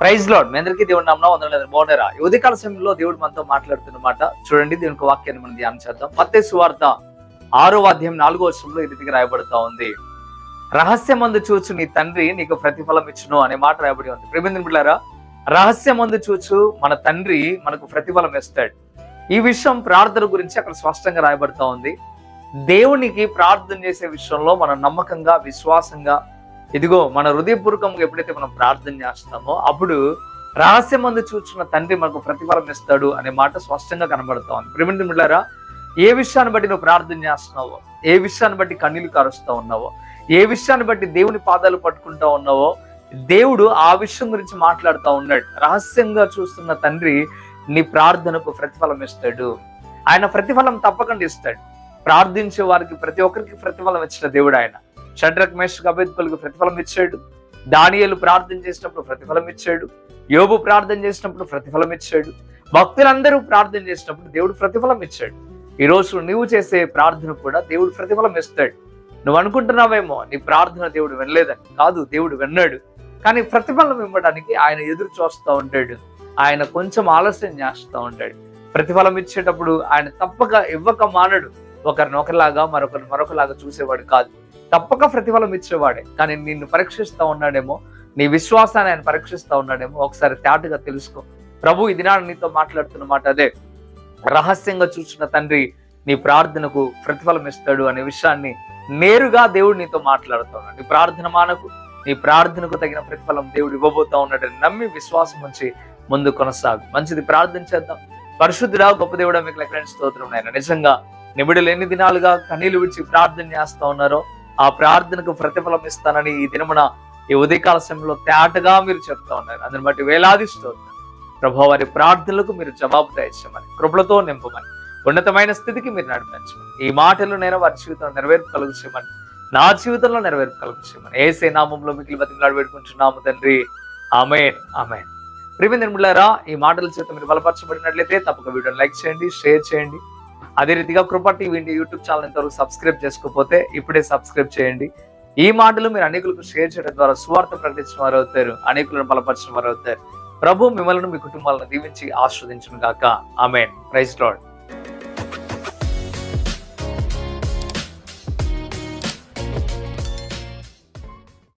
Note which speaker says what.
Speaker 1: ప్రైజ్లో మీ అందరికీ దేవుడు నమ్మడం వందల బాగున్నారా? ఉదయకాల సమయంలో దేవుడు మనతో మాట్లాడుతున్నమాట చూడండి. దేవునికి వాక్యాన్ని మనం ధ్యానం చేద్దాం. మత్తే సువార్త ఆరో అధ్యాయం నాలుగో వర్షంలో ఈ రీతిగా రాయబడుతా ఉంది. రహస్యమందు చూచు నీ తండ్రి నీకు ప్రతిఫలం ఇచ్చును అనే మాట రాయబడి ఉంది. ప్రేమిందని బిడ్డారా రహస్యమందు చూచు మన తండ్రి మనకు ప్రతిఫలం ఇస్తాడు. ఈ విషయం ప్రార్థన గురించి అక్కడ స్పష్టంగా రాయబడుతా ఉంది. దేవునికి ప్రార్థన చేసే విషయంలో మనం నమ్మకంగా విశ్వాసంగా ఇదిగో మన హృదయపూర్వకంగా ఎప్పుడైతే మనం ప్రార్థన చేస్తామో అప్పుడు రహస్యమందు చూచున్న తండ్రి మనకు ప్రతిఫలం ఇస్తాడు అనే మాట స్పష్టంగా కనబడుతా ఉంది. ప్రేమింటి ఏ విషయాన్ని బట్టి నువ్వు ప్రార్థన చేస్తున్నావో ఏ విషయాన్ని బట్టి కన్నీళ్ళు కారుస్తూ ఉన్నావో ఏ విషయాన్ని బట్టి దేవుని పాదాలు పట్టుకుంటా ఉన్నావో దేవుడు ఆ విషయం గురించి మాట్లాడుతూ ఉన్నాడు. రహస్యంగా చూస్తున్న తండ్రి నీ ప్రార్థనకు ప్రతిఫలం ఇస్తాడు. ఆయన ప్రతిఫలం తప్పకుండా ఇస్తాడు. ప్రార్థించే వారికి ప్రతి ఒక్కరికి ప్రతిఫలం ఇచ్చిన దేవుడు ఆయన. షడ్రక్ మేష్ అభ్యర్థులకు ప్రతిఫలం ఇచ్చాడు. దానియలు ప్రార్థన చేసినప్పుడు ప్రతిఫలం ఇచ్చాడు. యోబు ప్రార్థన చేసినప్పుడు ప్రతిఫలం ఇచ్చాడు. భక్తులందరూ ప్రార్థన చేసినప్పుడు దేవుడు ప్రతిఫలం ఇచ్చాడు. ఈ రోజు నువ్వు చేసే ప్రార్థన కూడా దేవుడు ప్రతిఫలం ఇస్తాడు. నువ్వు అనుకుంటున్నావేమో నీ ప్రార్థన దేవుడు వినలేదని. కాదు దేవుడు విన్నాడు. కానీ ప్రతిఫలం ఇవ్వడానికి ఆయన ఎదురు చూస్తూ ఉంటాడు. ఆయన కొంచెం ఆలస్యం చేస్తూ ఉంటాడు. ప్రతిఫలం ఇచ్చేటప్పుడు ఆయన తప్పక ఇవ్వక మానడు. ఒకరిని ఒకరిలాగా మరొకరిని మరొకలాగా చూసేవాడు కాదు. తప్పక ప్రతిఫలం ఇచ్చేవాడే. కానీ నిన్ను పరీక్షిస్తూ ఉన్నాడేమో నీ విశ్వాసాన్ని ఆయన పరీక్షిస్తూ ఉన్నాడేమో ఒకసారి తేటగా తెలుసుకో. ప్రభు ఇది నాడు నీతో మాట్లాడుతున్న మాట అదే. రహస్యంగా చూసిన తండ్రి నీ ప్రార్థనకు ప్రతిఫలం ఇస్తాడు అనే విషయాన్ని నేరుగా దేవుడు నీతో మాట్లాడుతున్నాడు నీ ప్రార్థన మానకు నీ ప్రార్థనకు తగిన ప్రతిఫలం దేవుడు ఇవ్వబోతా ఉన్నాడని నమ్మి విశ్వాసం ఉంచి ముందు కొనసాగు. మంచిది ప్రార్థన చేద్దాం. పరిశుద్ధుడా గొప్ప దేవుడా మీకు లెక్కలేని స్తోత్రం నాయన. నిజంగా నిబిడలు ఎన్ని దినాలుగా కన్నీళ్ళు విడిచి ప్రార్థన చేస్తా ఉన్నారో ఆ ప్రార్థనకు ప్రతిఫలం ఇస్తానని ఈ దినమున ఈ ఉదయకాల సమయంలో తేటగా మీరు చెప్తా ఉన్నారు. అందుని బట్టి వేలాది స్తోత్రం ప్రభు వారి ప్రార్థనలకు మీరు జవాబు దయచేయమని కృపలతో నింపమని ఉన్నతమైన స్థితికి మీరు నడిపించమని ఈ మాటలు నేను వారి జీవితంలో నెరవేర్పు కలుగుచేయమని నా జీవితంలో నెరవేర్పు కలుగుచేయమని ఏసే నామంలో మిగిలి బతికి వేడుకుంటున్నాము తండ్రి. Amen amen. ప్రియమైన నిర్మలారా ఈ మాటల చేత మీరు బలపరచబడినట్లయితే తప్పక వీడియోని లైక్ చేయండి షేర్ చేయండి. అదే రీతిగా Krupa TV India YouTube channel ఇంతవరకు సబ్స్క్రైబ్ చేసుకోకపోతే ఇప్పుడే సబ్స్క్రైబ్ చేయండి. ఈ మాటలు మీరు అనేకులకు షేర్ చేయడం ద్వారా సువార్త ప్రకటించిన వారు అవుతారు అనేకులను బలపరిచిన వారు అవుతారు. ప్రభు మిమ్మల్ని మీ కుటుంబాలను దీవించి ఆస్వాదించను గాక ఆమె ప్రైజ్ లాడ్